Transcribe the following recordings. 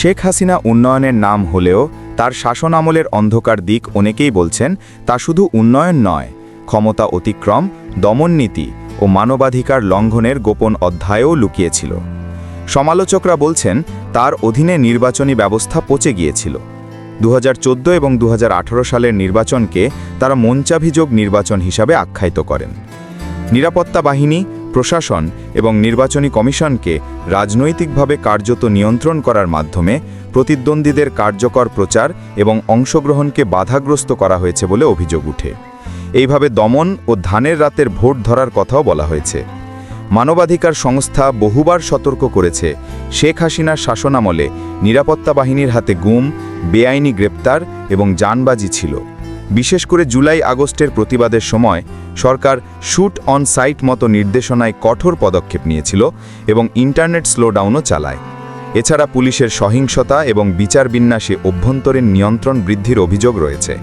শেখ হাসিনা উন্নয়নের নাম হলেও তার শাসন আমলের অন্ধকার দিক অনেকেই বলছেন তা শুধু উন্নয়ন নয়। ক্ষমতা অতিক্রম দমননীতি ও মানবাধিকার লঙ্ঘনের গোপন অধ্যায়ও লুকিয়েছিল। সমালোচকরা বলছেন তার অধীনে নির্বাচনী ব্যবস্থা পচে গিয়েছিল। দু হাজার চোদ্দ এবং দু হাজার আঠেরো সালের নির্বাচনকে তারা মঞ্চাভিযোগ নির্বাচন হিসাবে আখ্যায়িত করেন। নিরাপত্তা বাহিনী প্রশাসন এবং নির্বাচনী কমিশনকে রাজনৈতিকভাবে কার্যত নিয়ন্ত্রণ করার মাধ্যমে প্রতিদ্বন্দ্বীদের কার্যকর প্রচার এবং অংশগ্রহণকে বাধাগ্রস্ত করা হয়েছে বলে অভিযোগ উঠে। এইভাবে দমন ও ধানের রাতের ভোট ধরার কথাও বলা হয়েছে। মানবাধিকার সংস্থা বহুবার সতর্ক করেছে, শেখ হাসিনার শাসনামলে নিরাপত্তা বাহিনীর হাতে গুম, বেআইনি গ্রেপ্তার এবং যানবাজি ছিল। বিশেষ করে জুলাই আগস্টের প্রতিবাদের সময় সরকার শুট অন সাইট মতো নির্দেশনায় কঠোর পদক্ষেপ নিয়েছিল এবং ইন্টারনেট স্লোডাউনও চালায়। এছাড়া পুলিশের সহিংসতা এবং বিচার বিন্যাসে অভ্যন্তরীণ নিয়ন্ত্রণ বৃদ্ধির অভিযোগ রয়েছে।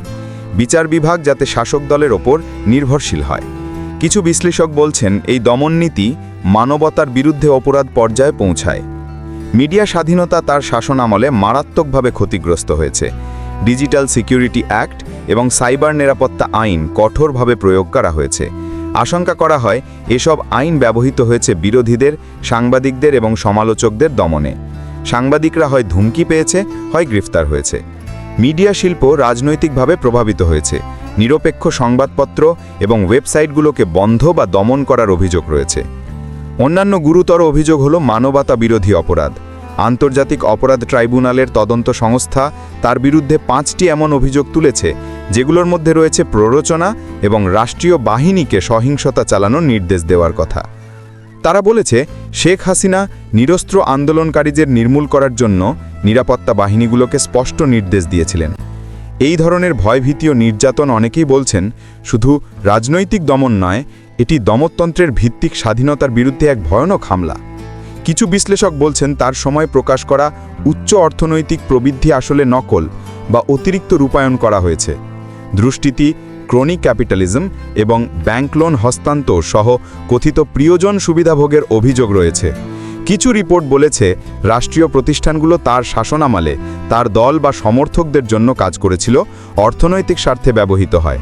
বিচার বিভাগ যাতে শাসক দলের ওপর নির্ভরশীল হয়। কিছু বিশ্লেষক বলছেন, এই দমননীতি মানবতার বিরুদ্ধে অপরাধ পর্যায়ে পৌঁছায়। মিডিয়া স্বাধীনতা তার শাসন আমলে মারাত্মকভাবে ক্ষতিগ্রস্ত হয়েছে। ডিজিটাল সিকিউরিটি অ্যাক্ট এবং সাইবার নিরাপত্তা আইন কঠোরভাবে প্রয়োগ করা হয়েছে। আশঙ্কা করা হয়, এসব আইন ব্যবহৃত হয়েছে বিরোধীদের, সাংবাদিকদের এবং সমালোচকদের দমনে। সাংবাদিকরা হয় ধুমকি পেয়েছে, হয় গ্রেফতার হয়েছে। মিডিয়া শিল্প রাজনৈতিকভাবে প্রভাবিত হয়েছে। নিরপেক্ষ সংবাদপত্র এবং ওয়েবসাইটগুলোকে বন্ধ বা দমন করার অভিযোগ রয়েছে। অন্যান্য গুরুতর অভিযোগ হল মানবতা বিরোধী অপরাধ। আন্তর্জাতিক অপরাধ ট্রাইব্যুনালের তদন্ত সংস্থা তার বিরুদ্ধে পাঁচটি এমন অভিযোগ তুলেছে, যেগুলোর মধ্যে রয়েছে প্ররোচনা এবং রাষ্ট্রীয় বাহিনীকে সহিংসতা চালানোর নির্দেশ দেওয়ার কথা। তারা বলেছে, শেখ হাসিনা নিরস্ত্র আন্দোলনকারীদের নির্মূল করার জন্য নিরাপত্তা বাহিনীগুলোকে স্পষ্ট নির্দেশ দিয়েছিলেন। এই ধরনের ভয়ভীতি ও নির্যাতন অনেকেই বলছেন, শুধু রাজনৈতিক দমন নয়, এটি দমতন্ত্রের ভিত্তিক স্বাধীনতার বিরুদ্ধে এক ভয়ানক হামলা। কিছু বিশ্লেষক বলছেন তার সময় প্রকাশ করা উচ্চ অর্থনৈতিক প্রবৃদ্ধি আসলে নকল বা অতিরিক্ত রূপায়ণ করা হয়েছে। দৃষ্টিতি ক্রনিক ক্যাপিটালিজম এবং ব্যাংক লোন হস্তান্তর সহ কথিত প্রিয়জন সুবিধাভোগের অভিযোগ রয়েছে। কিছু রিপোর্ট বলেছে রাষ্ট্রীয় প্রতিষ্ঠানগুলো তার শাসনামালে তার দল বা সমর্থকদের জন্য কাজ করেছিল, অর্থনৈতিক স্বার্থে ব্যবহৃত হয়।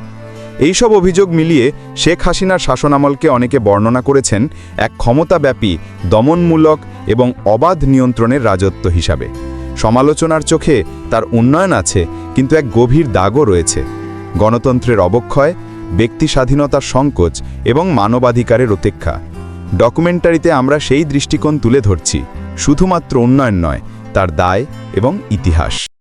এইসব অভিযোগ মিলিয়ে শেখ হাসিনার শাসনামলকে অনেকে বর্ণনা করেছেন এক ক্ষমতাব্যাপী, দমনমূলক এবং অবাধ নিয়ন্ত্রণের রাজত্ব হিসাবে। সমালোচনার চোখে তার উন্নয়ন আছে, কিন্তু এক গভীর দাগও রয়েছে। গণতন্ত্রের অবক্ষয়, ব্যক্তি স্বাধীনতার সংকোচ এবং মানবাধিকারের উপেক্ষা ডকুমেন্টারিতে আমরা সেই দৃষ্টিকোণ তুলে ধরছি, শুধুমাত্র উন্নয়ন নয়, তার দায় এবং ইতিহাস।